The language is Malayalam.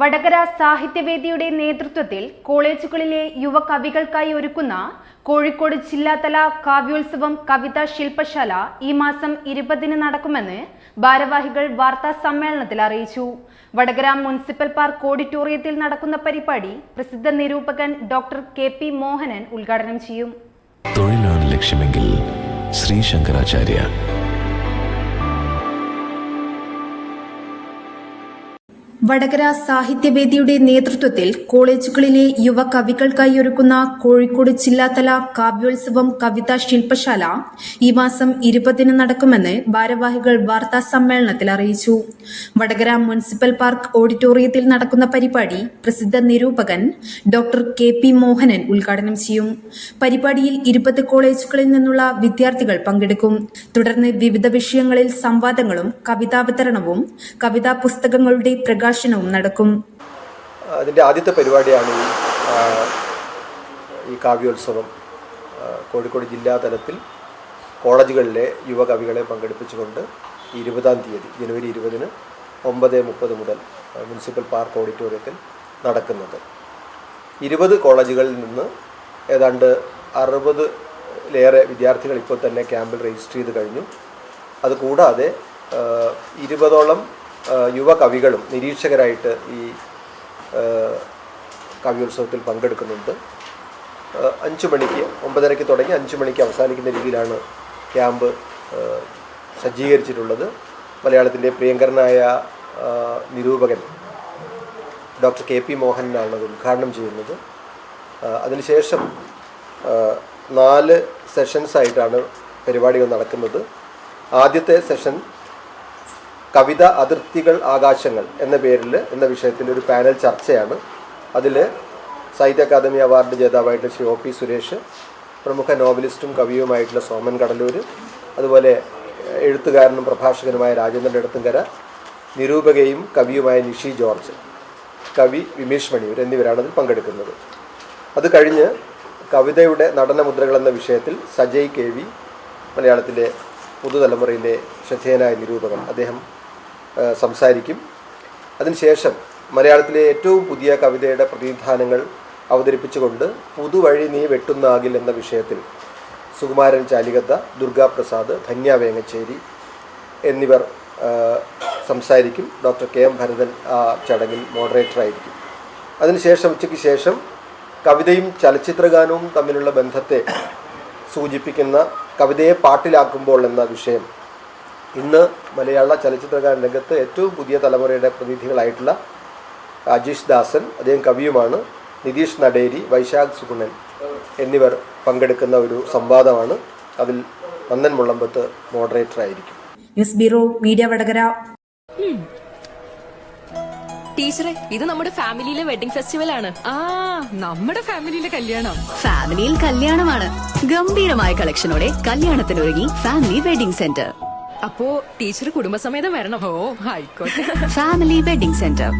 വടകര സാഹിത്യവേദിയുടെ നേതൃത്വത്തിൽ കോളേജുകളിലെ യുവകവികൾക്കായി ഒരുക്കുന്ന കോഴിക്കോട് ജില്ലാതല കാവ്യോത്സവം കവിതാ ശില്പശാല ഈ മാസം ഇരുപതിന് നടക്കുമെന്ന് ഭാരവാഹികൾ വാർത്താ സമ്മേളനത്തിൽ അറിയിച്ചു. വടകര മുനിസിപ്പൽ പാർക്ക് ഓഡിറ്റോറിയത്തിൽ നടക്കുന്ന പരിപാടി പ്രസിദ്ധ നിരൂപകൻ ഡോക്ടർ കെ പി മോഹനൻ ഉദ്ഘാടനം ചെയ്യും. തൊഴിലാണ് ലക്ഷ്യമെങ്കിൽ ശ്രീ ശങ്കരാചാര്യ വടകര സാഹിത്യവേദിയുടെ നേതൃത്വത്തിൽ കോളേജുകളിലെ യുവ കവികൾക്കായി ഒരുക്കുന്ന കോഴിക്കോട് ജില്ലാതല കാവ്യോത്സവം കവിതാ ശില്പശാല ഈ മാസം ഇരുപതിന് നടക്കുമെന്ന് ഭാരവാഹികൾ വാർത്താ സമ്മേളനത്തിൽ അറിയിച്ചു. വടകര മുനിസിപ്പൽ പാർക്ക് ഓഡിറ്റോറിയത്തിൽ നടക്കുന്ന പരിപാടി പ്രസിദ്ധ നിരൂപകൻ ഡോക്ടർ കെ. പി. മോഹനൻ ഉദ്ഘാടനം ചെയ്യും. പരിപാടിയിൽ ഇരുപത് കോളേജുകളിൽ നിന്നുള്ള വിദ്യാർത്ഥികൾ പങ്കെടുക്കും. തുടർന്ന് വിവിധ വിഷയങ്ങളിൽ സംവാദങ്ങളും കവിതാവതരണവും കവിതാ പുസ്തകങ്ങളുടെ പ്രകാശനവും നടക്കും. അതിന്റെ ആദ്യത്തെ പരിപാടിയാണ് ഈ ഈ കാവ്യോത്സവം. കോഴിക്കോട് ജില്ലാ തലത്തിൽ കോളേജുകളിലെ യുവകവികളെ പങ്കെടുപ്പിച്ചുകൊണ്ട് ഇരുപതാം തീയതി ജനുവരി ഇരുപതിന് ഒമ്പത് മുപ്പത് മുതൽ മുനിസിപ്പൽ പാർക്ക് ഓഡിറ്റോറിയത്തിൽ നടക്കുന്നത്. ഇരുപത് കോളേജുകളിൽ നിന്ന് ഏതാണ്ട് അറുപതിലേറെ വിദ്യാർത്ഥികൾ ഇപ്പോൾ തന്നെ ക്യാമ്പിൽ രജിസ്റ്റർ ചെയ്ത് കഴിഞ്ഞു. അതുകൂടാതെ ഇരുപതോളം യുവ കവികളും നിരീക്ഷകരായിട്ട് ഈ കവ്യോത്സവത്തിൽ പങ്കെടുക്കുന്നുണ്ട്. അഞ്ച് മണിക്ക് ഒമ്പതരയ്ക്ക് തുടങ്ങി അഞ്ച് മണിക്ക് അവസാനിക്കുന്ന രീതിയിലാണ് ക്യാമ്പ് സജ്ജീകരിച്ചിട്ടുള്ളത്. മലയാളത്തിന്റെ പ്രിയങ്കരനായ നിരൂപകൻ ഡോക്ടർ കെ പി മോഹനാണ് അത് ഉദ്ഘാടനം ചെയ്യുന്നത്. അതിനുശേഷം നാല് സെഷൻസായിട്ടാണ് പരിപാടികൾ നടക്കുന്നത്. ആദ്യത്തെ സെഷൻ കവിത അതിർത്തികൾ ആകാശങ്ങൾ എന്ന പേരിൽ എന്ന വിഷയത്തിന്റെ ഒരു പാനൽ ചർച്ചയാണ്. അതിൽ സാഹിത്യ അക്കാദമി അവാർഡ് ജേതാവായിട്ട് ശ്രീ ഒ പി സുരേഷ് പ്രമുഖ നോവലിസ്റ്റും കവിയുമായിട്ടുള്ള സോമൻ കടലൂർ അതുപോലെ എഴുത്തുകാരനും പ്രഭാഷകനുമായ രാജേന്ദ്രൻ എടുത്തുങ്കര നിരൂപകയും കവിയുമായ നിഷി ജോർജ് കവി വിമേഷ് മണിയൂർ എന്നിവരാണ് അതിൽ പങ്കെടുക്കുന്നത്. അത് കഴിഞ്ഞ് കവിതയുടെ നടനമുദ്രകൾ എന്ന വിഷയത്തിൽ സജയ് കെ വി മലയാളത്തിലെ പുതുതലമുറയിലെ ശ്രദ്ധേയനായ നിരൂപകൻ അദ്ദേഹം സംസാരിക്കും. അതിനുശേഷം മലയാളത്തിലെ ഏറ്റവും പുതിയ കവിതയുടെ പ്രതിനിധാനങ്ങൾ അവതരിപ്പിച്ചുകൊണ്ട് പുതുവഴി നീ വെട്ടുന്നാകിൽ എന്ന വിഷയത്തിൽ സുകുമാരൻ ചാലികത്ത ദുർഗാപ്രസാദ് ധന്യ വേങ്ങച്ചേരി എന്നിവർ സംസാരിക്കും. ഡോക്ടർ കെ എം ഭരതൻ ആ ചടങ്ങിൽ മോഡറേറ്ററായിരിക്കും. അതിനുശേഷം ഉച്ചയ്ക്ക് ശേഷം കവിതയും ചലച്ചിത്രഗാനവും തമ്മിലുള്ള ബന്ധത്തെ സൂചിപ്പിക്കുന്ന കവിതയെ പാട്ടിലാക്കുമ്പോൾ എന്ന വിഷയം. ഇന്ന് മലയാള ചലച്ചിത്രഗാന രംഗത്ത് ഏറ്റവും പുതിയ തലമുറയുടെ പ്രതിനിധികളായിട്ടുള്ള അജീഷ് ദാസൻ അദ്ദേഹം കവിയുമാണ് നിതീഷ് നടേരി വൈശാഖ് സുഗുണൻ എന്നിവർ പങ്കെടുക്കുന്ന ഒരു സംവാദമാണ്. അതിൽ നന്ദൻ മുള്ളമ്പത്ത് മോഡറേറ്റർ ആയിരിക്കും. News bureau media Vadakara. ടീച്ചറെ ഇത് നമ്മുടെ ഫാമിലിയിലെ വെഡിങ് ഫെസ്റ്റിവൽ ആണ് ആ നമ്മുടെ ഫാമിലിയിലെ കല്യാണം. ഫാമിലിയിൽ കല്യാണമാണ്. ഗംഭീരമായ കളക്ഷനോടെ കല്യാണത്തിനൊരുങ്ങി ഫാമിലി വെഡിംഗ് സെന്റർ. അപ്പോ ടീച്ചർ കുടുംബസമേതം വരണം. ഓ ആയിക്കോട്ടെ. Family wedding centre.